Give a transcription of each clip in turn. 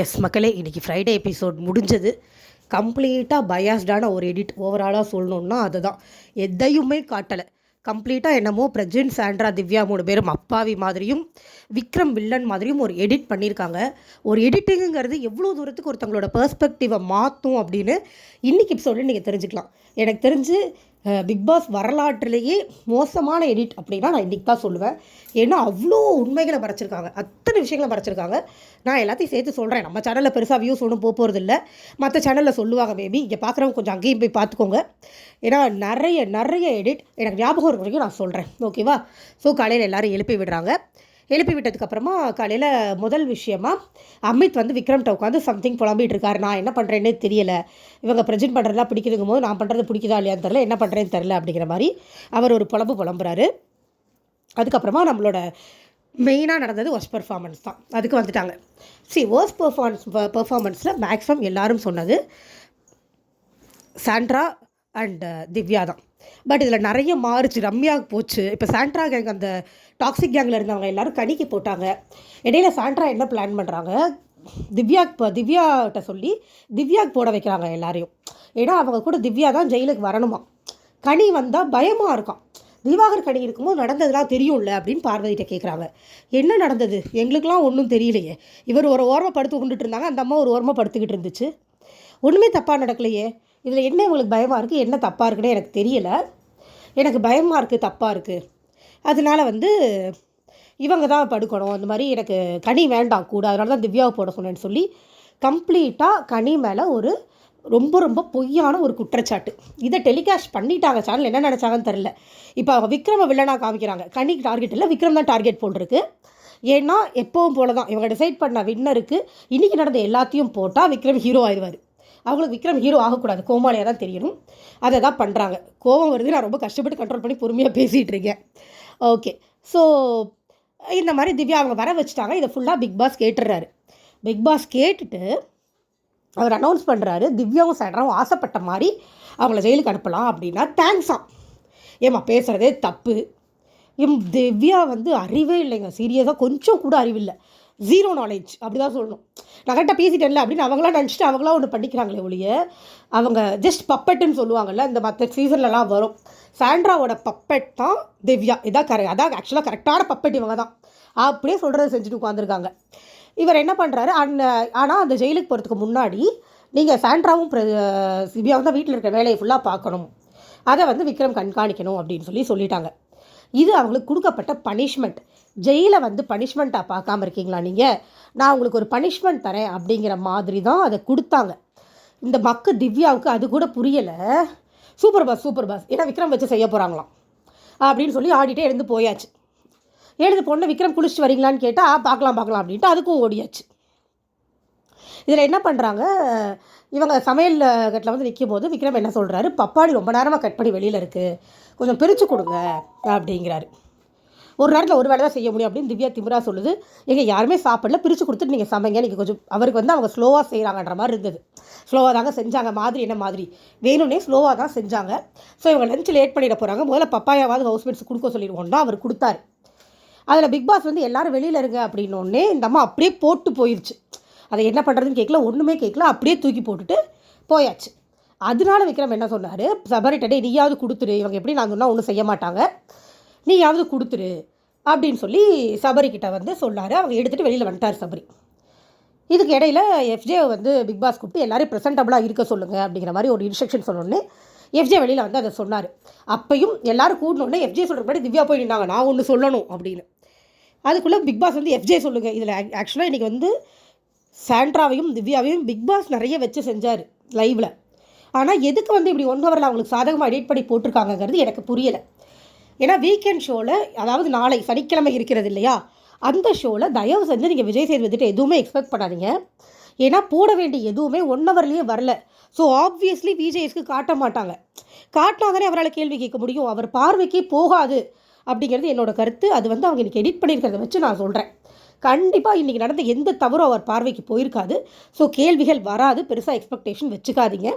S மக்களே இன்றைக்கி Friday episode முடிஞ்சது. கம்ப்ளீட்டாக பயாஸ்டான ஒரு எடிட் ஓவராலாக சொல்லணுன்னா அதுதான். எதையுமே காட்டலை. கம்ப்ளீட்டாக என்னமோ பிரஜின் சாண்ட்ரா திவ்யா மூணு பேரும் அப்பாவி மாதிரியும் விக்ரம் வில்லன் மாதிரியும் ஒரு எடிட் பண்ணியிருக்காங்க. ஒரு எடிட்டிங்குங்கிறது எவ்வளோ தூரத்துக்கு ஒருத்தங்களோட பர்ஸ்பெக்டிவை மாற்றும் அப்படின்னு இன்றைக்கி எபிசோடில் நீங்கள் தெரிஞ்சுக்கலாம். எனக்கு தெரிஞ்சு பிக் பாஸ் வரலாற்றிலேயே மோசமான எடிட் அப்படின்னா நான் இன்றைக்கி தான் சொல்லுவேன். ஏன்னா அவ்வளோ உண்மைகளை மறைச்சிருக்காங்க அத்தனை விஷயங்களை மறைச்சிருக்காங்க நான் எல்லாத்தையும் சேர்த்து சொல்கிறேன் நம்ம சேனலில் பெருசாக வியூஸ் ஒன்றும் போக போகிறது இல்லை மற்ற சேனலில் சொல்லுவாங்க மேபி இங்கே பார்க்குறவங்க கொஞ்சம் அங்கேயும் போய் பார்த்துக்கோங்க ஏன்னா நிறைய நிறைய எடிட் எனக்கு ஞாபகம் இருக்க வரைக்கும் நான் சொல்கிறேன் ஓகேவா ஸோ காலையில் எல்லோரும் எழுப்பி விடுறாங்க. எழுப்பி விட்டதுக்கப்புறமா காலையில் முதல் விஷயமா அமித் வந்து விக்ரம்கிட்ட உட்காந்து சம்திங் புலம்பிட்டு இருக்காரு. நான் என்ன பண்ணுறேன்னே தெரியல. இவங்க ப்ரெசென்ட் பண்ணுறதுலாம் பிடிக்குதுங்கும் போது நான் பண்ணுறது பிடிக்குதா இல்லையான்னு தெரில என்ன பண்ணுறேன்னு தெரில அப்படிங்கிற மாதிரி அவர் ஒரு புலம்பு புலம்புறாரு. அதுக்கப்புறமா நம்மளோட மெயினாக நடந்தது ஒர்ஸ்ட் பெர்ஃபார்மன்ஸ் தான். அதுக்கு வந்துட்டாங்க. சி ஒர்ஸ்ட் பெர்ஃபார்மன்ஸ் பெர்ஃபார்மன்ஸில் மேக்ஸிமம் எல்லாரும் சொன்னது சாண்ட்ரா அண்ட் uh, திவ்யா தான். பட் இதில் நிறைய மாறுச்சு. ரம்யாவுக்கு போச்சு. இப்போ சாண்ட்ரா கேங் அந்த டாக்ஸிக் கேங்கில் இருந்தவங்க எல்லோரும் கணிக்கு போட்டாங்க. இடையில சாண்ட்ரா என்ன பிளான் பண்ணுறாங்க திவ்யாக்கு இப்போ திவ்யாட்ட சொல்லி திவ்யாக்கு போட வைக்கிறாங்க எல்லாரையும். ஏன்னா அவங்க கூட திவ்யா தான் ஜெயிலுக்கு வரணுமா? கனி வந்தால் பயமாக இருக்கான் திவாகர் கனி இருக்கும்போது நடந்ததுலாம் தெரியும்ல அப்படின்னு பார்வதிட்ட கேட்குறாங்க என்ன நடந்தது? எங்களுக்கெலாம் ஒன்றும் தெரியலையே. இவர் ஒரு ஓரமாக படுத்து கொண்டுட்டு இருந்தாங்க. அந்த அம்மா ஒரு ஓரமாக படுத்துக்கிட்டு இருந்துச்சு. ஒன்றுமே தப்பாக நடக்கலையே. இதில் என்ன உங்களுக்கு பயமாக இருக்குது என்ன தப்பாக இருக்குன்னு எனக்கு தெரியலை. எனக்கு பயமாக இருக்குது தப்பாக இருக்குது அதனால வந்து இவங்க தான் படுக்கணும். அந்த மாதிரி எனக்கு கனி வேண்டாம் கூட. அதனால தான் திவ்யாவை போட சொன்னேன்னு சொல்லி கம்ப்ளீட்டாக கனி மேலே ஒரு ரொம்ப ரொம்ப பொய்யான ஒரு குற்றச்சாட்டு. இதை டெலிகாஸ்ட் பண்ணிட்டாங்க. சேனல் என்ன நினச்சாங்கன்னு தெரில இப்போ அவங்க விக்ரம வில்லனாக காமிக்கிறாங்க. கனிக்கு டார்கெட் இல்லை விக்ரம் தான் டார்கெட் போட்டிருக்கு. ஏன்னா எப்பவும் போல தான் இவங்க டிசைட் பண்ண வின்னருக்கு இன்றைக்கி நடந்த எல்லாத்தையும் போட்டால் விக்ரம் ஹீரோ ஆயிடுவார். அவங்களுக்கு விக்ரம் ஹீரோ ஆகக்கூடாது. கோமாளியாக தான் தெரியணும். அதை தான் பண்ணுறாங்க கோவம் வருது. நான் ரொம்ப கஷ்டப்பட்டு கண்ட்ரோல் பண்ணி பொறுமையாக பேசிகிட்டு இருக்கேன். ஓகே ஸோ இந்த மாதிரி திவ்யா அவங்க வர வச்சுட்டாங்க. இதை ஃபுல்லாக பிக் பாஸ் கேட்டுடுறாரு. பிக் பாஸ் கேட்டுட்டு அவர் அனௌன்ஸ் பண்ணுறாரு திவ்யாவும் சேனராவும் ஆசைப்பட்ட மாதிரி அவங்கள ஜெயிலுக்கு அனுப்பலாம் அப்படின்னா தேங்க்ஸாம் ஏம்மா பேசுகிறதே தப்பு. எம் திவ்யா வந்து அறிவே இல்லைங்க. சீரியஸாக கொஞ்சம் கூட அறிவில்லை ஜீரோ நாலேஜ் அப்படி தான் சொல்லணும். நான் கரெக்டாக பேசிட்டேன்ல அப்படின்னு அவங்களாம் நினச்சிட்டு அவங்களாம் ஒன்று பண்ணிக்கிறாங்களே ஒழிய அவங்க ஜஸ்ட் பப்பெட்டுன்னு சொல்லுவாங்கல்ல இந்த மற்ற சீசன்லலாம் வரும். சாண்ட்ராவோட பப்பெட் தான் திவ்யா. இதான் கரெக்ட் அதான் ஆக்சுவலாக கரெக்டான பப்பெட் இவங்க தான். அப்படியே சொல்கிறத செஞ்சுட்டு உட்காந்துருக்காங்க இவர் என்ன பண்ணுறாரு அந்த ஆனால் அந்த ஜெயிலுக்கு போகிறதுக்கு முன்னாடி நீங்கள் சாண்ட்ராவும் திவ்யாவும் தான் வீட்டில் இருக்கிற வேலையை ஃபுல்லாக பார்க்கணும். அதை வந்து விக்ரம் கண்காணிக்கணும் அப்படின்னு சொல்லி சொல்லிட்டாங்க. இது அவங்களுக்கு கொடுக்கப்பட்ட பனிஷ்மெண்ட் ஜெயிலை வந்து பனிஷ்மெண்ட்டாக பார்க்காம இருக்கீங்களா நீங்கள் நான் உங்களுக்கு ஒரு பனிஷ்மெண்ட் தரேன் அப்படிங்கிற மாதிரி தான் அதை கொடுத்தாங்க. இந்த மக்கு திவ்யாவுக்கு அது கூட புரியலை. Super boss super boss. ஏன்னா விக்ரம் வச்சு செய்ய போகிறாங்களாம் அப்படின்னு சொல்லி ஆடிட்டே எழுந்து போயாச்சு. எழுந்து பொண்ணு விக்ரம் குளிச்சுட்டு வரீங்களான்னு கேட்டால் பார்க்கலாம் பார்க்கலாம் அப்படின்ட்டு அதுக்கும் ஓடியாச்சு. இதில் என்ன பண்ணுறாங்க இவங்க சமையல் கட்டில் வந்து நிற்கும் போது விக்ரம் என்ன சொல்கிறாரு பப்பாளி ரொம்ப நேரமாக கட் பண்ணி வெளியில் இருக்குது கொஞ்சம் பிரித்து கொடுங்க அப்படிங்கிறாரு. ஒரு நேரத்தில் ஒரு வேலை தான் செய்ய முடியும் அப்படின்னு திவ்யா திமுரா சொல்லுது. எங்கள் யாருமே சாப்பிடல. பிரித்து கொடுத்துட்டு நீங்கள் சமைங்க. நீங்கள் கொஞ்சம் அவருக்கு வந்து அவங்க ஸ்லோவாக செய்கிறாங்கன்ற மாதிரி இருந்தது. ஸ்லோவாக தாங்க செஞ்சாங்க. மாதிரி என்ன மாதிரி? வேணும்னே ஸ்லோவாக தான் செஞ்சாங்க. ஸோ இவங்க லஞ்ச் லேட் பண்ணிட போகிறாங்க முதல்ல பப்பாயாவது ஹவுஸ்மேட்ஸ் கொடுக்க சொல்லிடுவோம்னா அவர் கொடுத்தாரு. அதில் பிக் பாஸ் வந்து எல்லோரும் வெளியில் இருங்க அப்படின்னோடனே இந்த அம்மா அப்படியே போட்டு போயிடுச்சு அதை என்ன பண்ணுறதுன்னு கேட்கல ஒன்றுமே கேட்கல அப்படியே தூக்கி போட்டுட்டு போயாச்சு. அதனால விக்ரம் என்ன சொன்னார்? சபரிட்டே நீயாவது கொடுத்துரு இவங்க எப்படி நான் சொன்னால் ஒன்றும் செய்ய மாட்டாங்க. நீயாவது கொடுத்துரு அப்படின்னு சொல்லி சபரிக்கிட்ட வந்து சொன்னார் அவங்க எடுத்துகிட்டு வெளியில் வந்துட்டார் சபரி. இதுக்கு இடையில எஃப்ஜே வந்து பிக் பாஸ் கூப்பிட்டு எல்லோரும் ப்ரெசன்டபுளாக இருக்க சொல்லுங்கள் அப்படிங்கிற மாதிரி ஒரு இன்ஸ்ட்ரக்ஷன் சொன்னோன்னே எஃப்ஜே வெளியில் வந்து அதை சொன்னார். அப்பையும் எல்லோரும் கூடணுன்னே எஃப்ஜே சொல்கிற மாதிரி திவ்யா போய் நின்னாங்க. நான் ஒன்று சொல்லணும் அப்படின்னு. அதுக்குள்ளே பிக் பாஸ் வந்து எஃப்ஜே சொல்லுங்கள் இதில் ஆக்சுவலாக இன்றைக்கி வந்து சாண்ட்ராவையும் திவ்யாவையும் பிக் பாஸ் நிறைய வச்சு செஞ்சார் லைவில் ஆனால் எதுக்கு வந்து இப்படி ஒன் ஹவரில் அவங்களுக்கு சாதகமாக எடிட் பண்ணி போட்டிருக்காங்கங்கிறது எனக்கு புரியலை. ஏன்னா வீக்கெண்ட் ஷோவில் அதாவது நாளை சனிக்கிழமை இருக்கிறது இல்லையா? அந்த ஷோவில் தயவு செஞ்சு நீங்கள் விஜய் சேதுபதிட்டு எதுவுமே எக்ஸ்பெக்ட் பண்ணாதீங்க. ஏன்னா போட வேண்டிய எதுவுமே ஒன் ஹவர்லேயே வரல. ஸோ ஆப்வியஸ்லி விஜேஎஸ்க்கு காட்ட மாட்டாங்க. காட்டினாதானே அவரால் கேள்வி கேட்க முடியும். அவர் பார்வைக்கே போகாது அப்படிங்கிறது என்னோடய கருத்து. அது வந்து அவங்க இன்றைக்கி எடிட் பண்ணியிருக்கிறத வச்சு நான் சொல்கிறேன் கண்டிப்பாக இன்றைக்கி நடந்த எந்த தவறும் அவர் பார்வைக்கு போயிருக்காது. ஸோ கேள்விகள் வராது. பெருசாக எக்ஸ்பெக்டேஷன் வச்சுக்காதீங்க.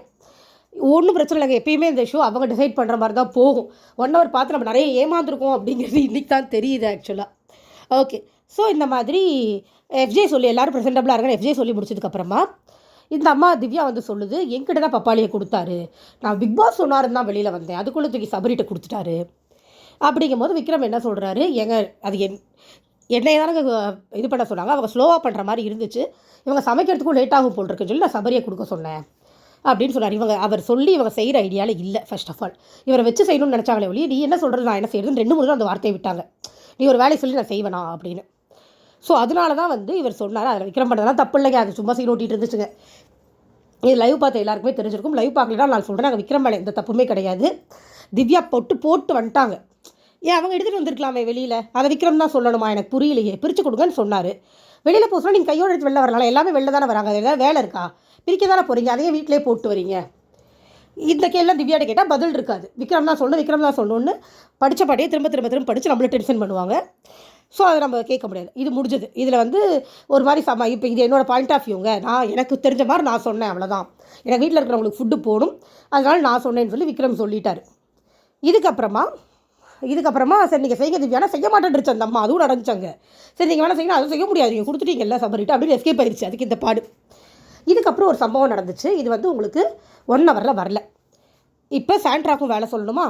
ஒன்றும் பிரச்சனை இல்லைங்க. எப்பயுமே இந்த ஷோ அவங்க டிசைட் பண்ணுற மாதிரி தான் போகும். ஒன் ஹவர் பார்த்து நம்ம நிறைய ஏமாந்துருக்கோம் அப்படிங்கிறது இன்றைக்கி தான் தெரியுது ஆக்சுவலாக ஓகே ஸோ இந்த மாதிரி எஃப்ஜே சொல்லி எல்லோரும் ப்ரெசென்டபுளாக இருக்காங்க எஃப்ஜே சொல்லி முடிச்சதுக்கப்புறமா இந்த அம்மா திவ்யா வந்து சொல்லுது என்கிட்ட தான் பப்பாளியை கொடுத்தாரு. நான் பிக் பாஸ் சொன்னாருன்னு தான் வெளியில் வந்தேன். அதுக்குள்ளே தூக்கி சபரிட்ட கொடுத்துட்டாரு. அப்படிங்கும்போது விக்ரம் என்ன சொல்கிறாரு எங்க அது என் என்னைய தானே இது பண்ண சொன்னாங்க. அவங்க ஸ்லோவாக பண்ணுற மாதிரி இருந்துச்சு. இவங்க சமைக்கிறதுக்கும் லேட் ஆகும் போல் இருக்குன்னு சொல்லி நான் சபரியை கொடுக்க சொன்னேன். அப்படின்னு சொன்னார் இவங்க அவர் சொல்லி இவங்க செய்கிற ஐடியாவில் இல்லை ஃபர்ஸ்ட் ஆஃப் ஆல் இவரை வச்சு செய்யணும்னு நினச்சாங்களே ஒழிய நீ என்ன சொல்கிறது நான் என்ன செய்யறதுன்னு ரெண்டு மூணு அந்த வார்த்தையை விட்டாங்க. நீ ஒரு வேலையை சொல்லி நான் செய்வேனா அப்படின்னு. ஸோ அதனால தான் வந்து இவர் சொன்னார் அதில் விக்ரம் பண்ணதெல்லாம் தப்பு இல்லைங்க. அது சும்மா சீன் ஓட்டிகிட்டு இருந்துச்சுங்க. இது லைவ் பார்த்த எல்லாருக்குமே தெரிஞ்சிருக்கும். லைவ் பார்க்கலாம் நான் சொல்கிறேன் நாங்கள் விக்ரம் மேலே எந்த தப்புமே கிடையாது. திவ்யா போட்டு போட்டு வந்துட்டாங்க. ஏன் அவங்க எடுத்துகிட்டு வந்திருக்கலாமே வெளியில்? அதை விக்ரம் தான் சொல்லணுமா? எனக்கு புரியலையே. பிரித்து கொடுங்கன்னு சொன்னார். வெளியில் போக சொன்னால் நீங்கள் கையோடு எடுத்து வெளில வரலாம் எல்லாமே வெளில தானே வராங்க. அது ஏதாவது வேலை இருக்கா? பிரிக்க தானே போகிறீங்க அதையே வீட்டிலே போட்டு வரீங்க. இந்த கேள்விலாம் திவ்யாட்ட கேட்டால் பதில் இருக்காது. விக்ரம் தான் சொல்லணும் விக்ரம் தான் சொல்லணும்னு படித்த பாடியே திரும்ப திரும்ப திரும்ப படித்து நம்மளை டென்ஷன் பண்ணுவாங்க. ஸோ அதை நம்ம கேட்க முடியாது. இது முடிஞ்சது. இதில் வந்து ஒரு மாதிரி சம இப்போ இது என்னோடய பாயிண்ட் ஆஃப் வியூங்க நான் எனக்கு தெரிஞ்ச மாதிரி நான் சொன்னேன் அவ்வளோதான் எனக்கு வீட்டில் இருக்கிறவங்களுக்கு ஃபுட்டு போகணும் அதனால் நான் சொன்னேன்னு சொல்லி விக்ரம் சொல்லிட்டார். இதுக்கப்புறமா இதுக்கப்புறமா சரி நீங்கள் செய்ய திவ்யானா செய்ய மாட்டேன்ருச்சு அந்த அம்மா. அதுவும் நடந்துச்சாங்க. சரி நீங்கள் வேணால் செய்யணும் அதுவும் செய்ய முடியாது. நீங்கள் கொடுத்துட்டீங்கல்ல சபரிட்டு. அப்படின்னு எஸ்கேப் ஆயிடுச்சு அதுக்கு இந்த பாடு. இதுக்கப்புறம் ஒரு சம்பவம் நடந்துச்சு. இது வந்து உங்களுக்கு ஒன் ஹவரில் வரல. இப்போ சாண்ட்ராக்கும் வேலை சொல்லணுமா?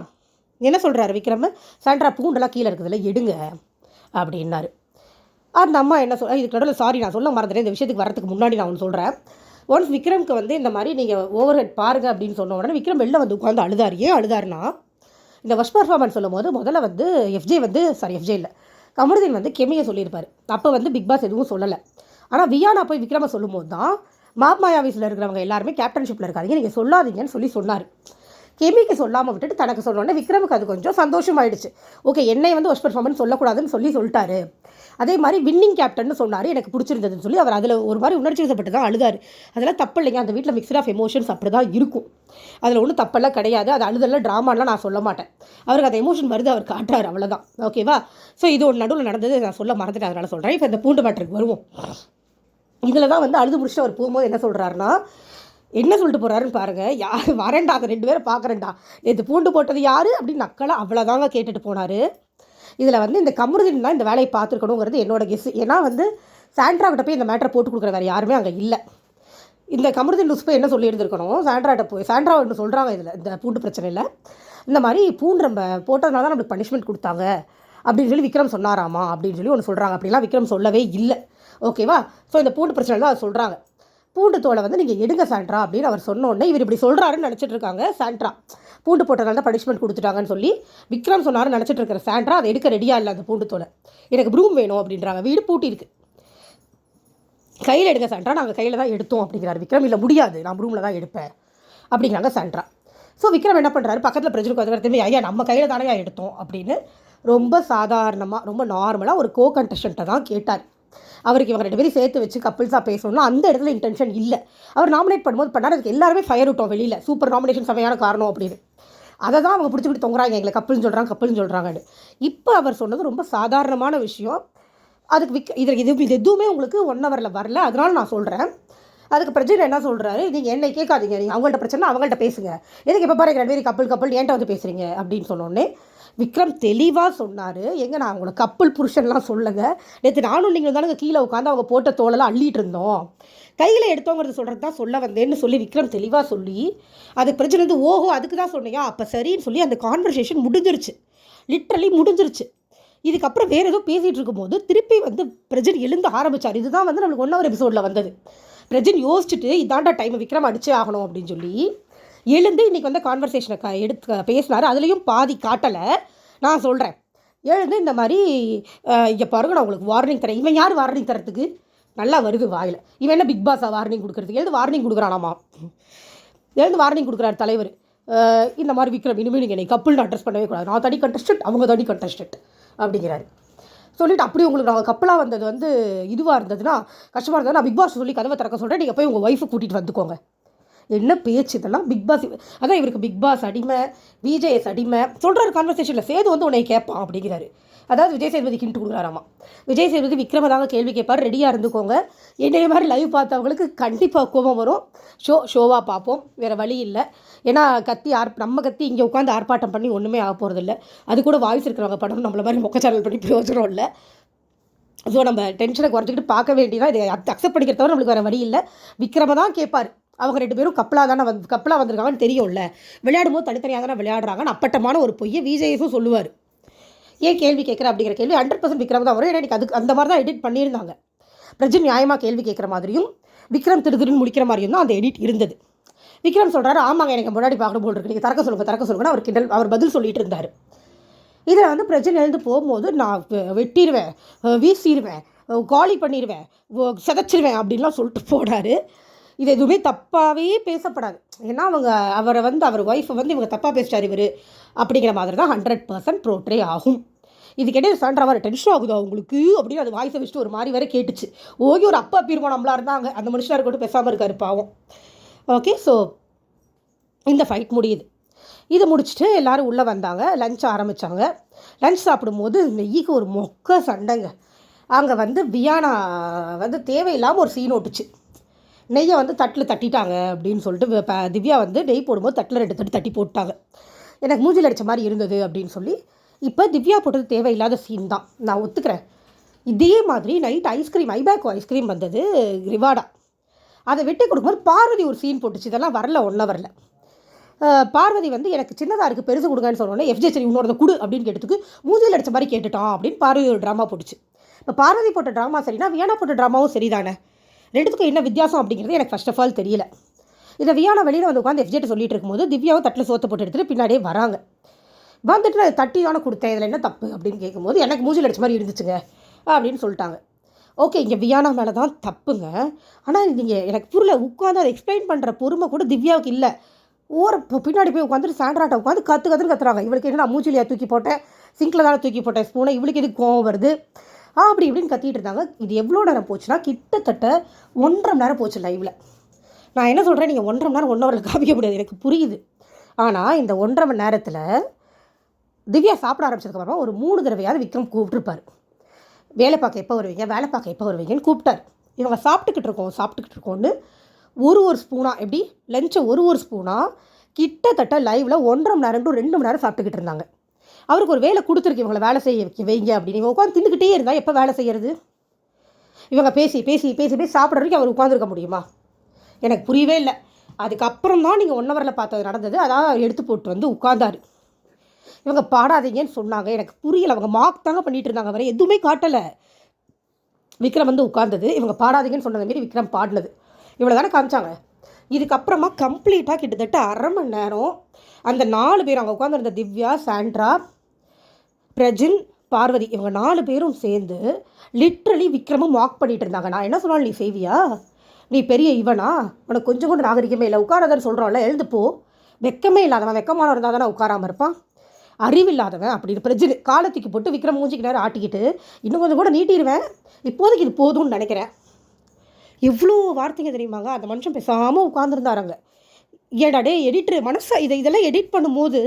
என்ன சொல்கிறாரு விக்ரம்? சாண்ட்ரா பூண்டெல்லாம் கீழே இருக்குதுல்ல எடுங்க அப்படின்னாரு. அந்த அம்மா என்ன சொல் இதுக்கு நடுவில் சாரி நான் சொல்ல மறந்துட்டேன். இந்த விஷயத்துக்கு வரதுக்கு முன்னாடி நான் ஒன்று சொல்கிறேன் ஒன்ஸ் விக்ரம்க்கு வந்து இந்த மாதிரி நீங்கள் ஓவர் ஹெட் பாருங்க அப்படின்னு சொன்ன உடனே விக்ரம் வெளில வந்து உட்காந்து அழுதார். ஏன் அழுதாருன்னா இந்த ஃபஸ்ட் பர்ஃபார்மன்ஸ் சொல்லும் போது முதல்ல வந்து எஃப்ஜே வந்து சாரி எஃப்ஜே இல்லை கமருதீன் வந்து கெமியை சொல்லியிருப்பார். அப்போ வந்து பிக் பாஸ் எதுவும் சொல்லலை. ஆனால் வியானா போய் விக்ரம சொல்லும்போது தான் மாப் மாயாவிஸில் இருக்கிறவங்க எல்லாருமே கேப்டன்ஷிப்பில் இருக்காதிங்க. நீங்கள் சொல்லாதீங்கன்னு சொல்லி சொன்னார். கெமிக்கு சொல்லாமல் விட்டுட்டு தனக்கு சொன்னோன்னே விக்ரமுக்கு அது கொஞ்சம் சந்தோஷமாயிடுச்சு. ஓகே என்னை வந்து ஒஸ்ட் பர்ஃபார்மன்ஸ் சொல்லக்கூடாதுன்னு சொல்லி சொல்லிட்டாரு. அதே மாதிரி வின்னிங் கேப்டன்னு சொன்னார். எனக்கு பிடிச்சிருந்ததுன்னு சொல்லி அவர் அதில் ஒரு மாதிரி உணர்ச்சி வசப்பட்டு தான் அழுதார். அதெல்லாம் தப்பு இல்லைங்க. அந்த வீட்டில் மிக்சர் ஆஃப் எமோஷன்ஸ் அப்படி தான் இருக்கும். அதில் ஒன்றும் தப்பெல்லாம் கிடையாது. அது அழுதெல்லாம் ட்ராமாலாம் நான் சொல்ல மாட்டேன். அவருக்கு அந்த எமோஷன் வருது அவர் காட்டுறாரு அவ்வளோதான் ஓகேவா ஸோ இது ஒரு நடுவில் நடந்தது. நான் சொல்ல மறந்துட்டேன். அதனால் சொல்கிறேன் இப்போ இந்த பூண்டு மேட்ருக்கு வருவோம். இதில் தான் வந்து அழுது முடிச்சுட்டு அவர் போகும்போது என்ன சொல்கிறாருன்னா என்ன சொல்லிட்டு போகிறாருன்னு பாருங்கள் யார் வரேன்டா அதை ரெண்டு பேரும் பார்க்குறேன்டா நேற்று பூண்டு போட்டது யார் அப்படின்னு நக்கலை அவ்வளோதாங்க கேட்டுட்டு போனார். இதில் வந்து இந்த கமருதீன் தான் இந்த வேலையை பார்த்துருக்கணுங்கிறது என்னோட கெஸ் ஏன்னா வந்து சாண்ட்ராக்கிட்ட போய் இந்த மேட்டரை போட்டு கொடுக்குற வேறு யாருமே அங்கே இல்லை. இந்த கமருதீன் லூஸ் போய் என்ன சொல்லி இருந்திருக்கணும் சாண்ட்ராட்ட போய் சாண்ட்ரா ஒன்று சொல்கிறாங்க இதில் இந்த பூண்டு பிரச்சனையில். இந்த மாதிரி பூண்டு நம்ம போட்டதுனால தான் நம்மளுக்கு பனிஷ்மெண்ட் கொடுத்தாங்க அப்படின்னு சொல்லி விக்ரம் சொன்னாராமா அப்படின்னு சொல்லி ஒன்று சொல்கிறாங்க அப்படிலாம் விக்ரம் சொல்லவே இல்லை. ஓகேவா? ஸோ இந்த பூண்டு பிரச்சனை தான் அது சொல்கிறாங்க பூண்டு தோலை வந்து நீங்கள் எடுங்க சாண்ட்ரா அப்படின்னு அவர் சொன்னோடனே இவர் இப்படி சொல்கிறாருன்னு நினச்சிட்டு இருக்காங்க சாண்ட்ரா. பூண்டு போட்டனால தான் பனிஷ்மெண்ட் கொடுத்துட்டாங்கன்னு சொல்லி விக்ரம் சொன்னாருன்னு நினச்சிட்டு இருக்கிற சாண்ட்ரா அதை எடுக்க ரெடியாக இல்லை அந்த பூண்டு தோலை. எனக்கு ப்ரூம் வேணும் அப்படின்றாங்க. வீடு பூட்டி இருக்கு. கையில் எடுங்க சாண்ட்ரா. நாங்கள் கையில் தான் எடுத்தோம் அப்படிங்கிறார் விக்ரம். இல்லை முடியாது. நான் ரூமில் தான் எடுப்பேன் அப்படிங்கிறாங்க சாண்ட்ரா. ஸோ விக்ரம் என்ன பண்ணுறாரு பக்கத்தில் பிரஜருக்கு வந்து திரும்பி ஐயா நம்ம கையில் தானே எடுத்தோம் அப்படின்னு ரொம்ப சாதாரணமாக ரொம்ப நார்மலாக ஒரு கோ கண்டஸ்டண்ட்டை தான் கேட்டார். அவருக்கு இவங்க ரெண்டு பேரும் சேர்த்து வச்சு கப்பிள்ஸாக பேசணும்னா அந்த இடத்துல இன்டென்ஷன் இல்லை. அவர் நாமினேட் பண்ணும்போது பண்ணார் அதுக்கு எல்லாருமே ஃபயர் விட்டோம் வெளியில். சூப்பர் நாமினேஷன் செமையான காரணம் அப்படின்னு. அதை தான் அவங்க பிடிச்சிக்கிட்டு தொங்குறாங்க. எங்களை கப்பல்னு சொல்கிறாங்க கப்பல்னு சொல்கிறாங்கன்னு இப்போ அவர் சொன்னது ரொம்ப சாதாரணமான விஷயம். அதுக்கு விக் இதில் இது இது எதுவுமே உங்களுக்கு ஒன் ஹவரில் வரல. அதனால் நான் சொல்கிறேன் அதுக்கு பிரச்சனை என்ன சொல்கிறாரு நீங்கள் என்னை கேட்காதீங்க. நீங்கள் அவங்கள்ட்ட பிரச்சனை அவங்கள்ட்ட பேசுங்க. எதுக்கு இப்போ பாருங்க ரெண்டு பேரும் கப்பல் கப்பல் ஏன்ட்ட வந்து பேசுகிறீங்க அப்படின்னு சொன்னோடனே விக்ரம் தெளிவாக சொன்னார். எங்க நான் அவங்கள கப்பல் புருஷன்லாம் சொல்லுங்க நேற்று நானும் நீங்கள் தானே கீழே உட்காந்து அவங்க போட்ட தோலெல்லாம் அள்ளிட்டு இருந்தோம். கையில் எடுத்தோங்கிறது சொல்கிறது தான் சொல்ல வந்தேன்னு சொல்லி விக்ரம் தெளிவாக சொல்லி அதுக்கு பிரச்சனை வந்து ஓஹோ அதுக்கு தான் சொன்னியா அப்போ சரின்னு சொல்லி அந்த கான்வர்சேஷன் முடிஞ்சிருச்சு. லிட்ரலி முடிஞ்சிருச்சு. இதுக்கப்புறம் வேறு ஏதோ பேசிகிட்டு இருக்கும்போது திருப்பி வந்து பிரஜன் எழுந்து ஆரம்பித்தார் இதுதான் வந்து நம்மளுக்கு ஒன் ஹவர் எபிசோடில் வந்தது. பிரஜன் யோசிச்சுட்டு இதாண்டா டைம் விக்ரம் அடிச்சே ஆகணும் அப்படின்னு சொல்லி எழுந்து இன்றைக்கி வந்து கான்வர்சேஷனை க எடுத்து பேசினார். அதுலேயும் பாதி காட்டலை. நான் சொல்கிறேன் எழுந்து இந்த மாதிரி இங்கே பாருங்க நான் உங்களுக்கு வார்னிங் தரேன். இவன் யார் வார்னிங் தரத்துக்கு? நல்லா வருது வாயில். இவன் என்ன பிக் பாஸாக வார்னிங் கொடுக்குறதுக்கு? எழுந்து வார்னிங் கொடுக்குறானாமா? எழுந்து வார்னிங் கொடுக்குறாரு தலைவர். இந்த மாதிரி விக்ரம் இனிமேல் நீங்கள் என்னை கப்புள்னு அட்ரஸ் பண்ணவே கூடாது. நான் தனி கண்டஸ்டட் அவங்க தனி கண்டஸ்டட் அப்படிங்கிறாரு. சொல்லிவிட்டு அப்படி உங்களுக்கு நான் கப்பலாக வந்தது வந்து இதுவாக இருந்ததுன்னா கஷ்டமாக இருந்தது நான் பிக் பாஸ் சொல்லி கதவை திறக்க சொல்கிறேன் நீங்கள் போய் உங்கள் ஒய்ஃபை கூட்டிகிட்டு வந்துக்கோங்க. என்ன பேச்சு இதெல்லாம்? பிக் பாஸ் அதான் இவருக்கு பிக் பாஸ் அடிமை விஜேஎஸ் அடிமை. சொல்கிறாரு கான்வர்சேஷனில் சேது வந்து உன்னை கேட்பான் அப்படிங்கிறாரு. அதாவது விஜய் சேதுபதி கிண்டு கொடுக்குறாராமா? விஜய் சேதுபதி விக்ரம தாங்க கேள்வி கேட்பார் ரெடியாக இருந்துக்கோங்க. என்னைய மாதிரி லைவ் பார்த்தவங்களுக்கு கண்டிப்பாக கோபம் வரும். ஷோ ஷோவாக பார்ப்போம். வேறு வழி இல்லை. ஏன்னா கத்தி ஆர் நம்ம கத்தி இங்கே உட்காந்து ஆர்ப்பாட்டம் பண்ணி ஒன்றுமே ஆக போகிறதில்ல அது கூட வாய்ஸ் இருக்கிறவங்க படம் நம்மள மாதிரி மொக்க சேனல் பண்ணி பிரயோஜனம் இல்லை. ஸோ நம்ம டென்ஷனை குறைச்சிக்கிட்டு பார்க்க வேண்டியதான் இதை அக்செப்ட் பண்ணிக்கிறதவரை நம்மளுக்கு வேறு வழி இல்லை. விக்ரம தான் கேட்பார் அவங்க ரெண்டு பேரும் கப்பலாக தானே வந்து கப்பலாக வந்திருக்காங்கன்னு தெரியும்ல. விளையாடும் போது தனித்தனியாக தானே விளையாடுறாங்கன்னு அப்பட்டமான ஒரு பொய்யை விஜயஸும் சொல்லுவார். ஏன் கேள்வி கேட்குற அப்படிங்கிற கேள்வி ஹண்ட்ரட் பர்சன்ட் விக்ரம் தான் வரும். ஏன்னா எனக்கு அதுக்கு அந்த மாதிரி தான் எடிட் பண்ணியிருந்தாங்க. பிரஜன் நியாயமாக கேள்வி கேட்குற மாதிரியும் விக்ரம் திருதிருன்னு முடிக்கிற மாதிரியும் தான் அந்த எடிட் இருந்தது. விக்ரம் சொல்கிறாரு ஆமாங்க எனக்கு முன்னாடி பார்க்கணும் போல் இருக்கு. நீங்கள் திறக்க சொல்லுங்கள் திறக்க சொல்லுங்கன்னு அவர் கிண்டல் அவர் பதில் சொல்லிட்டு இருந்தார். இதில் வந்து பிரஜன் எழுந்து போகும்போது நான் வெட்டிடுவேன் வீசிடுவேன் காலி பண்ணிடுவேன் ஒ- அப்படின்லாம் சொல்லிட்டு போனார் இது எதுவுமே தப்பாகவே பேசப்படாது. ஏன்னா அவங்க அவரை வந்து அவர் ஒய்ஃபை வந்து இவங்க தப்பாக பேசிட்டார் இவர். அப்படிங்கிற மாதிரி தான் ஹண்ட்ரட் பர்சன்ட் ப்ரோட்ரே ஆகும் இதுக்கிட்டே சாண்ட்ரா வர டென்ஷன் ஆகுதா உங்களுக்கு அப்படின்னு அது வாய்ஸை வச்சுட்டு ஒரு மாதிரி வேற கேட்டுச்சு. ஓகே ஒரு அப்பா பீர்மோ நம்மளாக இருந்தாங்க. அந்த மனுஷனாக இருக்கட்டும் பேசாமல் இருக்காரு பாவம். ஓகே ஸோ இந்த ஃபைட் முடியுது. இது முடிச்சுட்டு எல்லாரும் உள்ளே வந்தாங்க. லஞ்ச் ஆரம்பித்தாங்க லஞ்ச் சாப்பிடும்போது நெய்க்கு ஒரு மொக்க சண்டைங்க. அங்கே வந்து வியானா வந்து தேவையில்லாமல் ஒரு சீன் ஓட்டுச்சு நெய்யை வந்து தட்டில் தட்டிட்டாங்க அப்படின்னு சொல்லிட்டு இப்போ திவ்யா வந்து நெய் போடும்போது தட்டில் ரெண்டு தட்டி தட்டி போட்டாங்க. எனக்கு மூஞ்சில் அடித்த மாதிரி இருந்தது அப்படின்னு சொல்லி இப்போ திவ்யா போட்டது தேவையில்லாத சீன் தான். நான் ஒத்துக்கிறேன். இதே மாதிரி நைட் ஐஸ்கிரீம் ஐபேக்கோ ஐஸ்கிரீம் வந்தது ரிவாடா. அதை விட்டு கொடுக்கும்போது பார்வதி ஒரு சீன் போட்டுச்சு. இதெல்லாம் வரல ஒன்றும் வரல. பார்வதி வந்து எனக்கு சின்னதாக இருக்குது பெருசு கொடுங்கன்னு சொன்னோன்னே எஃப்ஜே சரி இன்னொரு கொடு அப்படின்னு கேட்டதுக்கு மூஞ்சியில் அடித்த மாதிரி கேட்டுட்டான் அப்படின்னு பார்வதி ஒரு ட்ராமா போட்டுச்சு. இப்போ பார்வதி போட்ட ட்ராமா சரினா வியானா போட்ட ட்ராமாவும் சரிதானே? ரெண்டுத்துக்கும் என்ன வித்தியாசம் அப்படிங்கிறது எனக்கு ஃபர்ஸ்ட் ஆஃப் ஆல் தெரியல. இதை வியானா வெளியில் வந்து உட்காந்து எஃப்ஜேட்ட சொல்லிட்டு இருக்கும்போது திவ்யாவும் தட்டில் சோத்தை போட்டு எடுத்துட்டு பின்னாடியே வராங்க. வந்துட்டு நான் தட்டி தானே கொடுத்தேன் இதில் என்ன தப்பு அப்படின்னு கேட்கும்போது எனக்கு மூஞ்சில் அடிச்ச மாதிரி இருந்துச்சுங்க அப்படின்னு சொல்லிட்டாங்க. ஓகே இங்கே வியானா மேலே தான் தப்புங்க. ஆனால் நீங்கள் எனக்கு புரியல உட்காந்து அதை எக்ஸ்பிளைன் பண்ணுற பொறுமை கூட திவ்யாவுக்கு இல்லை. ஓர இப்போ பின்னாடி போய் உட்காந்துட்டு சாண்ட்ராட்டை உட்காந்து கற்று கற்றுன்னு கத்துறாங்க. இவளுக்கு என்ன நான் மூச்சிலியா தூக்கி போட்டேன் சிங்கில் தானே தூக்கி போட்டேன் ஸ்பூனை இவளுக்கு எதுக்கு கோவம் வருது? அப்படி இப்படின்னு கத்திட்டு இருந்தாங்க. இது எவ்வளோ நேரம் போச்சுன்னா கிட்டத்தட்ட ஒன்றரை மணி நேரம் போச்சு லைவில் நான் என்ன சொல்கிறேன் நீங்கள் ஒன்றரை மணி நேரம் ஒன் ஹவரில் காமிக்க முடியாது. எனக்கு புரியுது. ஆனால் இந்த ஒன்றரை மணி நேரத்தில் திவ்யா சாப்பிட ஆரம்பிச்சதுக்கப்புறமா ஒரு மூணு தடவையாவது விக்ரம் கூப்பிட்டுருப்பார். வேலை பார்க்க எப்போ வருவீங்க? வேலை பார்க்க எப்போ வருவீங்கன்னு கூப்பிட்டார். இவங்க சாப்பிட்டுக்கிட்டு இருக்கோம் சாப்பிட்டுக்கிட்டு இருக்கோம்னு ஒரு ஒரு ஸ்பூனாக எப்படி? லஞ்சை ஒரு ஒரு ஸ்பூனாக கிட்டத்தட்ட லைவில் ஒன்றரை மணி நேரம் டு ரெண்டு மணி நேரம் சாப்பிட்டுக்கிட்டு இருந்தாங்க. அவருக்கு ஒரு வேலை கொடுத்துருக்கு இவங்களை வேலை செய்ய வைக்க வைங்க அப்படின்னு. இவங்க உட்காந்து தின்னுக்கிட்டே இருந்தால் எப்போ வேலை செய்கிறது இவங்க பேசி பேசி பேசி பேசி சாப்பிட்ற வரைக்கும் அவர் உட்காந்துருக்க முடியுமா? எனக்கு புரியவே இல்லை. அதுக்கப்புறம் தான் நீங்கள் ஒன் ஹவரில் பார்த்தது நடந்தது. அதான் எடுத்து போட்டு வந்து உட்காந்தாரு இவங்க பாடாதீங்கன்னு சொன்னாங்க. எனக்கு புரியல. அவங்க மார்க் தாங்க பண்ணிகிட்டு இருந்தாங்க. வரை எதுவுமே காட்டலை. விக்ரம் வந்து உட்கார்ந்தது. இவங்க பாடாதீங்கன்னு சொன்னது மாரி விக்ரம் பாடினது. இவ்வளோ தானே காமிச்சாங்க. இதுக்கப்புறமா கம்ப்ளீட்டாக கிட்டத்தட்ட அரை மணி நேரம் அந்த நாலு பேர் அங்கே உட்காந்துருந்த திவ்யா சாண்ட்ரா பிரஜின் பார்வதி இவங்க நாலு பேரும் சேர்ந்து லிட்ரலி விக்ரமும் வாக் பண்ணிட்டு இருந்தாங்க. நான் என்ன சொன்னாலும் நீ செய்வியா? நீ பெரிய இவனா? உனக்கு கொஞ்சம் கூட நாகரிகமே இல்லை. உட்காராதன்னு சொல்கிறோம்ல எழுதுப்போ வெக்கமே இல்லாதவன் வெக்கமான இருந்தால் தானே உட்காராம இருப்பான். அறிவில்லாதவன் அப்படின்னு பிரஜில் காலத்துக்கு போட்டு விக்ரம் மூஞ்சிக்கு நேரம் ஆட்டிக்கிட்டு இன்னும் கொஞ்சம் கூட நீட்டிடுவேன் இப்போதைக்கு இது போதும்னு நினைக்கிறேன். எவ்வளோ வார்த்தைங்க தெரியுமாங்க? அந்த மனுஷன் பேசாமல் உட்காந்துருந்தாருங்க ஏடா டே எடிட்ரு மனசை இதை இதெல்லாம் எடிட் பண்ணும்போது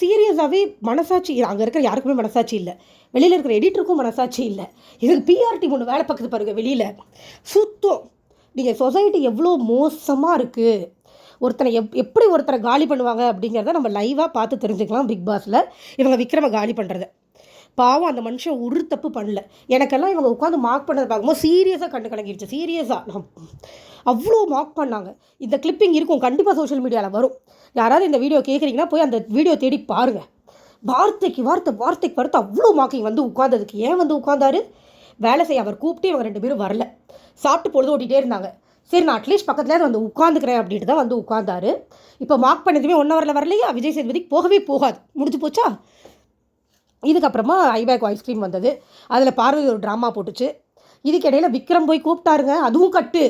சீரியஸாகவே மனசாட்சி அங்கே இருக்கிற யாருக்குமே மனசாட்சி இல்லை. வெளியில் இருக்கிற எடிட்டருக்கும் மனசாட்சி இல்லை. இதுக்கு பிஆர் டீம் ஒன்று வேலை பார்க்குது பாருங்கள் வெளியில். சுத்தம். நீங்கள் சொசைட்டி எவ்வளோ மோசமாக இருக்குது ஒருத்தனை எப் எப்படி ஒருத்தரை காலி பண்ணுவாங்க அப்படிங்கிறத நம்ம லைவாக பார்த்து தெரிஞ்சுக்கலாம் பிக் பாஸில் இவங்க விக்ரமை காலி பண்ணுறத பாவம் அந்த மனுஷன் ஒரு தப்பு பண்ணல. எனக்கெல்லாம் இவங்க உட்காந்து மார்க் பண்ணதை பார்க்கும்போது சீரியஸாக கண்டு கலங்கிடுச்சு சீரியஸாக நான் அவ்வளோ மார்க் பண்ணாங்க. இந்த கிளிப்பிங் இருக்கும். கண்டிப்பாக சோஷியல் மீடியாவில் வரும். யாராவது இந்த வீடியோ கேட்குறீங்கன்னா போய் அந்த வீடியோ தேடி பாருங்கள் வார்த்தைக்கு வார்த்தை வார்த்தைக்கு வார்த்தை அவ்வளோ மார்க்கிங் வந்து உட்காந்ததுக்கு ஏன் வந்து உட்காந்தாரு வேலை செய்ய அவர் கூப்பிட்டு இவங்க ரெண்டு பேரும் வரல. சாப்பிட்டு பொழுது ஓட்டிகிட்டே இருந்தாங்க. சரி நான் அட்லீஸ்ட் பக்கத்துலேயே வந்து உட்காந்துக்கிறேன் அப்படின்ட்டு தான் வந்து உட்காந்தாரு இப்போ மார்க் பண்ணதுமே ஒன் ஹவரில் வரலையா? விஜய் சேதுபதிக்கு போகவே போகாது. முடிஞ்சு போச்சா? இதுக்கப்புறமா ஐபேக் ஐஸ்கிரீம் வந்தது. அதில் பார்வதி ஒரு ட்ராமா போட்டுச்சு. இதுக்கிடையில் விக்ரம் போய் கூப்பிட்டாருங்க. அதுவும் கட்டு.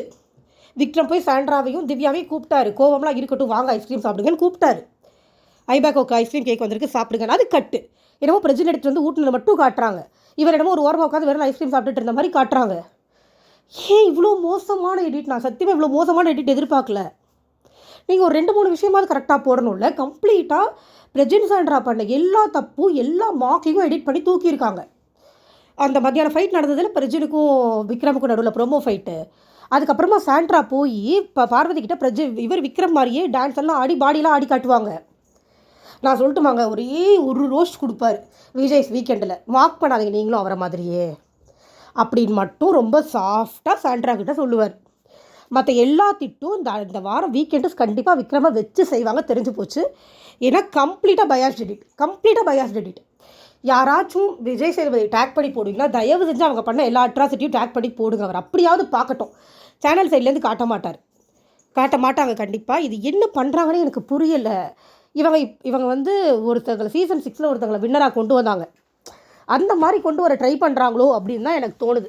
விக்ரம் போய் சாண்ட்ராவையும் திவ்யாவையும் கூப்பிட்டாரு. கோவம்லாம் இருக்கட்டும் வாங்க ஐஸ்கிரீம் சாப்பிடுங்கன்னு கூப்பிட்டாரு. ஐபேக்கோக்கு ஐஸ்கிரீம் கேக் வந்திருக்கு சாப்பிடுங்க. அது கட்டு. என்னமோ பிரஜன் எடுத்துகிட்டு வந்து ஊட்டினது மட்டும் காட்டுறாங்க. இவர் என்னமோ ஒரு ஓரமாக உட்காந்து வெறும் ஐஸ்கிரீம் சாப்பிட்டுட்டு இருந்த மாதிரி காட்டுறாங்க. ஏன் இவ்வளோ மோசமான எடிட் நான் சத்தியமாக இவ்வளோ மோசமான எடிட் எதிர்பார்க்கல. நீங்கள் ஒரு ரெண்டு மூணு விஷயமாவது கரெக்டாக போடணும்ல. கம்ப்ளீட்டாக பிரஜின் சாண்ட்ரா பண்ண எல்லா தப்பும் எல்லா மார்க்கிங்கும் எடிட் பண்ணி தூக்கியிருக்காங்க. அந்த மத்தியானம் ஃபைட் நடந்ததில் பிரஜினுக்கும் விக்ரமுக்கும் நடுவில் ப்ரோமோ ஃபைட்டு அதுக்கப்புறமா சாண்ட்ரா போய் இப்போ பார்வதி கிட்ட பிரஜி இவர் விக்ரம் மாதிரியே டான்ஸ் எல்லாம் ஆடி பாடியெல்லாம் ஆடி காட்டுவாங்க. நான் சொல்லட்டுமாங்க? ஒரே ஒரு ரோஸ்ட் கொடுப்பாரு விஜய்ஸ் வீக்கெண்டில் வாக் பண்ணாதீங்க நீங்களும் அவரை மாதிரியே. அப்படின்னு மட்டும் ரொம்ப சாஃப்டாக சாண்ட்ரா கிட்ட சொல்லுவார். மற்ற எல்லா திட்டும் இந்த இந்த வாரம் வீக்கெண்டு கண்டிப்பாக விக்ரமாக வச்சு செய்வாங்க தெரிஞ்சு போச்சு. ஏன்னா கம்ப்ளீட்டாக பயாஸ் டெடிட் கம்ப்ளீட்டாக பயாஸ் டெடிட் யாராச்சும் விஜய் சேதுபதி டேக் பண்ணி போடுவீங்கன்னா தயவு செஞ்சு அவங்க பண்ண எல்லா அட்ராசிட்டியும் டேக் பண்ணி போடுங்க அவர். அப்படியாவது பார்க்கட்டும். சேனல் சைட்லேருந்து காட்ட மாட்டார். காட்ட மாட்டாங்க கண்டிப்பாக இது என்ன பண்ணுறாங்கன்னு எனக்கு புரியலை. இவங்க இவங்க வந்து ஒருத்தங்களை சீசன் சிக்ஸில் ஒருத்தங்களை வின்னராக கொண்டு வந்தாங்க. அந்த மாதிரி கொண்டு வர ட்ரை பண்ணுறாங்களோ அப்படின்னு தான் எனக்கு தோணுது.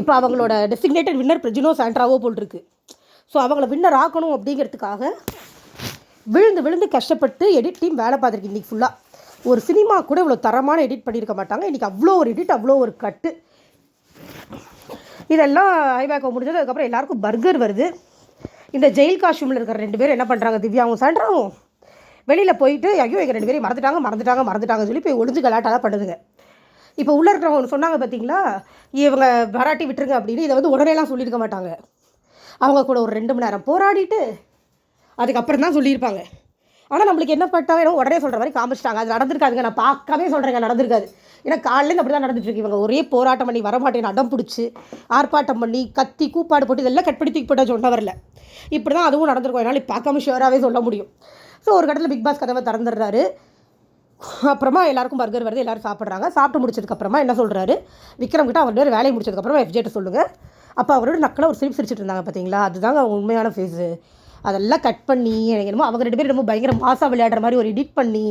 இப்போ அவங்களோட டெசிக்னேட்டட் வின்னர் பிரஜினோ சாண்ட்ராவோ போல் இருக்கு. ஸோ அவங்கள வின்னர் ஆக்கணும் அப்படிங்கிறதுக்காக விழுந்து விழுந்து கஷ்டப்பட்டு எடிட் டீம் வேலை பார்த்துருக்கு இன்றைக்கி ஃபுல்லாக ஒரு சினிமா கூட இவ்வளோ தரமான எடிட் பண்ணியிருக்க மாட்டாங்க. இன்றைக்கி அவ்வளோ ஒரு எடிட் அவ்வளோ ஒரு கட்டு இதெல்லாம் ஐபேக்கோ முடிஞ்சது. அதுக்கப்புறம் எல்லாருக்கும் பர்கர் வருது. இந்த ஜெயில் காஸ்டியூமில் இருக்கிற ரெண்டு பேரும் என்ன பண்ணுறாங்க திவ்யாவும் சாண்டாவும் வெளியில் போயிட்டு ஐயோ எங்கள் ரெண்டு பேரையும் மறந்துட்டாங்க மறந்துட்டாங்க மறந்துட்டாங்கன்னு சொல்லி போய் ஒளிஞ்சு கலாட்டாக தான் பண்ணுதுங்க. இப்போ உள்ளே இருக்கிறவங்க ஒன்று சொன்னாங்க பார்த்தீங்களா இவங்க வராட்டி விட்டுருங்க அப்படின்னு. இதை வந்து உடனேலாம் சொல்லியிருக்க மாட்டாங்க. அவங்க கூட ஒரு ரெண்டு மணி நேரம் போராடிட்டு அதுக்கப்புறம் தான் சொல்லியிருப்பாங்க. ஆனால் நம்மளுக்கு என்ன பட்டாலும் உடனே சொல்கிற மாதிரி காமிச்சிட்டாங்க. அது நடந்திருக்காதுங்க. நான் பார்க்கவே சொல்கிறேங்க நடந்திருக்காது. ஏன்னா காலையிலேருந்து அப்படி தான் நடந்துட்டு இவங்க ஒரே போராட்டம் பண்ணி வரமாட்டேன் அடம் பிடிச்சி ஆர்ப்பாட்டம் பண்ணி கத்தி கூப்பாடு போட்டு இதெல்லாம் கட் தூக்கி போட்டால் சொன்ன வரல. இப்படி தான் அதுவும் நடந்திருக்கும். என்னால் பார்க்காம ஷுவராகவே சொல்ல முடியும். ஸோ ஒரு கட்டத்தில் பிக் பாஸ் கதவை திறந்துடுறாரு. அப்புறமா எல்லாருக்கும் பர்கர் வருது. எல்லோரும் சாப்பிட்றாங்க. சாப்பிட்டு முடிச்சதுக்கப்புறமா என்ன சொல்கிறாரு விக்ரம் கிட்ட அவர் வேறு வேலையை முடிச்சதுக்கப்புறமா எஃப்ஜேட்டை சொல்லுங்கள் அப்போ அவரோட நக்கலாக ஒரு சிரிப்பு சிரிச்சிட்டு இருந்தாங்க பார்த்தீங்களா அதுதாங்க அவங்க உண்மையான ஃபேஸு அதெல்லாம் கட் பண்ணி எனக்கு என்னமோ அவங்க ரெண்டு பேரும் ரொம்ப பயங்கர மாசாக விளையாடுற மாதிரி ஒரு எடிட் பண்ணி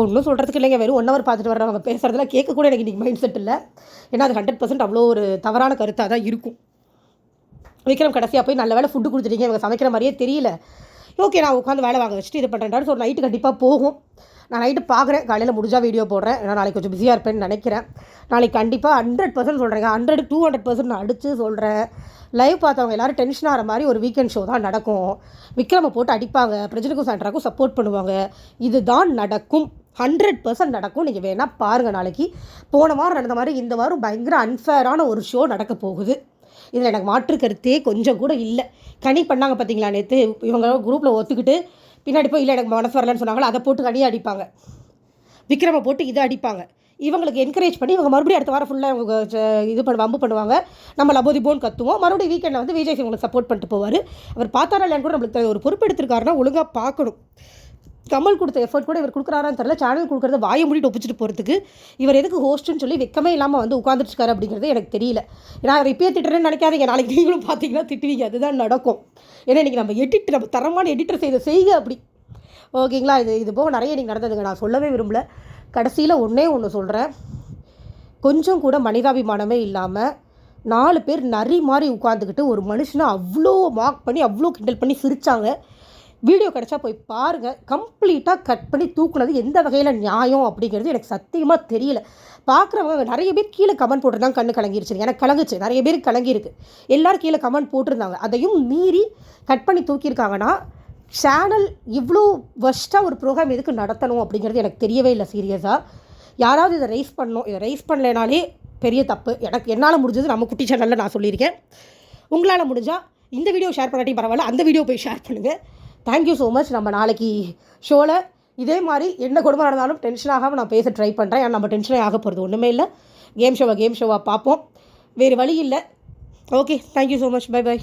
ஒன்றும் சொல்கிறதுக்கு இல்லைங்க. வெறும் ஒன் ஹவர் பார்த்துட்டு வர்றவங்க பேசுகிறதுலாம் கேட்க கூட எனக்கு இன்றைக்கி மைண்ட் செட் இல்லை. ஏன்னா அது ஹண்ட்ரட் பர்சன்ட் அவ்வளோ ஒரு தவறான கருத்தாக தான் இருக்கும். விக்ரம் கடைசியாக போய் நல்ல வேலை ஃபுட்டு கொடுத்துட்டீங்க. இவங்க சமைக்கிற மாதிரியே தெரியல. ஓகே நான் உட்காந்து வேலை வாங்க வச்சுட்டு இது பண்ணுறேன் ஸோ நைட்டு கண்டிப்பாக போகும். நான் நைட்டு பார்க்குறேன். காலையில் முடிஞ்சால் வீடியோ போடுறேன். ஏன்னா நாளைக்கு கொஞ்சம் பிஸியாக இருப்பேன்னு நினைக்கிறேன். நாளைக்கு கண்டிப்பாக ஹண்ட்ரட் பர்சன்ட் சொல்கிறேங்க ஹண்ட்ரட் டூ ஹண்ட்ரட் பர்சன்ட் நான் அடித்து சொல்கிறேன் லைவ் பார்த்தவங்க எல்லாரும் டென்ஷன் ஆகிற மாதிரி ஒரு வீக்கெண்ட் ஷோ தான் நடக்கும். விக்ரமை போட்டு அடிப்பாங்க. பிரஜனுக்கும் சாண்ட்ராக்கும் சப்போர்ட் பண்ணுவாங்க. இதுதான் நடக்கும். ஹண்ட்ரட் பர்சன்ட் நடக்கும். நீங்கள் வேணால் பாருங்கள் நாளைக்கு. போன வாரம் நடந்த மாதிரி இந்த வாரம் பயங்கர அன்ஃபேரான ஒரு ஷோ நடக்க போகுது. இதில் எனக்கு மாற்று கருத்தே கொஞ்சம் கூட இல்லை. கனி பண்ணாங்க பார்த்தீங்களா நேற்று இவங்க குரூப்பில் ஒத்துக்கிட்டு பின்னாடி போய் இல்லை எனக்கு மனசு வரலன்னு சொன்னாங்களோ? அதை போட்டு கனியை அடிப்பாங்க. விக்ரமை போட்டு இதை அடிப்பாங்க. இவங்களுக்கு என்கரேஜ் பண்ணி இவங்க மறுபடியும் அடுத்த வாரம் ஃபுல்லாக இவங்க இது பண்ண வம்பு பண்ணுவாங்க. நம்ம லபோதி போன் கத்துவோம். மறுபடியும் வீக்கெண்டில் வந்து விஜய் இவங்களுக்கு சப்போர்ட் பண்ணிட்டு போவார். அவர் பார்த்தாரா இல்லைன்னு கூட நம்மளுக்கு ஒரு பொறுப்பு எடுத்திருக்காருன்னா ஒழுங்காக பார்க்கணும். கமல் கொடுத்த எஃபர்ட் கூட இவர் கொடுக்குறாரான்னு தெரியல. சேனல் கொடுக்குறத வாயை மூடிட்டு ஒப்பிச்சிட்டு போகிறதுக்கு இவர் எதுக்கு ஹோஸ்ட்டுன்னு சொல்லி வெக்கமே இல்லாமல் வந்து உட்காந்துருக்காரு அப்படிங்கிறது எனக்கு தெரியல. ஏன்னா அவர் இப்பயே திட்டுறேன்னு நினைக்காதீங்க. நாளைக்கு நீங்களும் பார்த்தீங்கன்னா திட்டுவீங்க. அதுதான் நடக்கும். ஏன்னா இன்றைக்கி நம்ம எடிட் நம்ம தரமான எடிட்டர் செய்த செய்க அப்படி. ஓகேங்களா? இது இது போக நிறைய இன்றைக்கி நடந்ததுங்க. நான் சொல்லவே விரும்பல. கடைசியில் ஒன்றே ஒன்று சொல்கிறேன் கொஞ்சம் கூட மனிதாபிமானமே இல்லாமல் நாலு பேர் நரி மாதிரி உட்காந்துக்கிட்டு ஒரு மனுஷனை அவ்வளோ மார்க் பண்ணி அவ்வளோ கிண்டல் பண்ணி சிரித்தாங்க வீடியோ கிடச்சா போய் பாருங்கள் கம்ப்ளீட்டாக கட் பண்ணி தூக்குனது எந்த வகையில் நியாயம் அப்படிங்கிறது எனக்கு சத்தியமாக தெரியல. பார்க்குறவங்க நிறைய பேர் கீழே கமெண்ட் போட்டிருந்தாங்க கண்ணு கலங்கிருச்சு. எனக்கு கலங்குச்சு. நிறைய பேர் கலங்கியிருக்கு. எல்லோரும் கீழே கமெண்ட் போட்டிருந்தாங்க. அதையும் மீறி கட் பண்ணி தூக்கியிருக்காங்கன்னா சேனல் இவ்வளோ வஸ்ட்டாக ஒரு ப்ரோக்ராம் எதுக்கு நடத்தணும் அப்படிங்கிறது எனக்கு தெரியவே இல்லை சீரியஸாக யாராவது இதை ரைஸ் பண்ணணும். இதை ரைஸ் பண்ணலைனாலே பெரிய தப்பு. எனக்கு என்னால் முடிஞ்சது நம்ம குட்டி சேனலில் நான் சொல்லியிருக்கேன். உங்களால் முடிஞ்சால் இந்த வீடியோ ஷேர் பண்ணாட்டி பரவாயில்ல அந்த வீடியோ போய் ஷேர் பண்ணுங்கள் தேங்க்யூ ஸோ மச் நம்ம நாளைக்கு ஷோவில் இதே மாதிரி என்ன கொடுமை நடந்தாலும் டென்ஷன் ஆகாமல் நான் பேச ட்ரை பண்ணுறேன் ஏன்னா நம்ம டென்ஷனே ஆக போகிறது ஒன்றுமே இல்லை. கேம் ஷோவை கேம் ஷோவாக பார்ப்போம். வேறு வழி இல்லை. Okay thank you so much bye bye